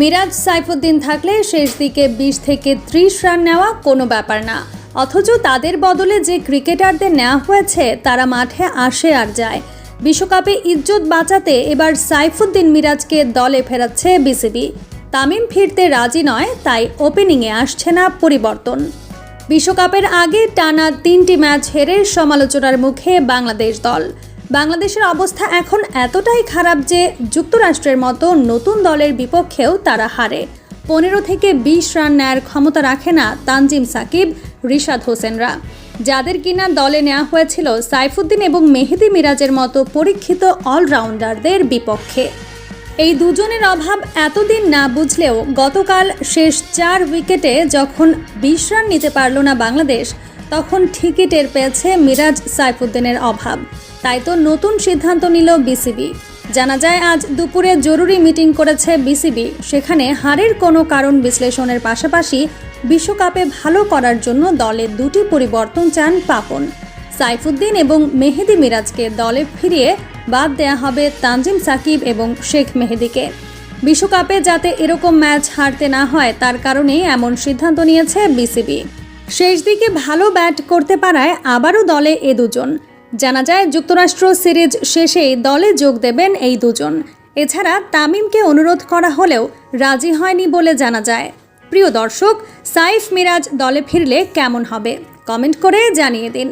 মিরাজ সাইফুদ্দিন থাকলে শেষ দিকে বিশ থেকে ত্রিশ রান নেওয়া কোনো ব্যাপার না। অথচ তাদের বদলে যে ক্রিকেটারদের নেওয়া হয়েছে, তারা মাঠে আসে আর যায়। বিশ্বকাপে ইজ্জত বাঁচাতে এবার সাইফুদ্দিন মিরাজকে দলে ফেরাচ্ছে বিসিবি। তামিম ফিরতে রাজি নয়, তাই ওপেনিংয়ে আসছে না পরিবর্তন। বিশ্বকাপের আগে টানা তিনটি ম্যাচ হেরে সমালোচনার মুখে বাংলাদেশ দল। বাংলাদেশের অবস্থা এখন এতটাই খারাপ যে যুক্তরাষ্ট্রের মতো নতুন দলের বিপক্ষেও তারা হারে। পনেরো থেকে বিশ রান নেয়ার ক্ষমতা রাখে না তানজিম সাকিব, রিশাদ হোসেনরা। যাদের কিনা দলে নেওয়া হয়েছিল সাইফুদ্দিন এবং মেহেদি মিরাজের মতো পরীক্ষিত অলরাউন্ডারদের বিপক্ষে। এই দুজনের অভাব এতদিন না বুঝলেও গতকাল শেষ চার উইকেটে যখন বিশ রান নিতে পারল না বাংলাদেশ, তখন ঠিকই টের পেয়েছে মিরাজ সাইফুদ্দিনের অভাব। তাই তো নতুন সিদ্ধান্ত নিল বিসিবি। জানা যায়, আজ দুপুরে জরুরি মিটিং করেছে বিসিবি। সেখানে হারের কোনো কারণ বিশ্লেষণের পাশাপাশি বিশ্বকাপে ভালো করার জন্য দলে দুটি পরিবর্তন চান পাপন। সাইফুদ্দিন এবং মেহেদি মিরাজকে দলে ফিরিয়ে বাদ দেয়া হবে তানজিম সাকিব এবং শেখ মেহেদিকে। বিশ্বকাপে যাতে এরকম ম্যাচ হারতে না হয়, তার কারণেই এমন সিদ্ধান্ত নিয়েছে বিসিবি। শেষ দিকে ভালো ব্যাট করতে পারায় আবারও দলে এ দুজন। জানা যায়, যুক্তরাষ্ট্র সিরিজ শেষেই দলে যোগ দেবেন এই দুজন। এছাড়া তামিমকে অনুরোধ করা হলেও রাজি হয়নি বলে জানা যায়। প্রিয় দর্শক, সাইফ মিরাজ দলে ফিরলে কেমন হবে? কমেন্ট করে জানিয়ে দিন।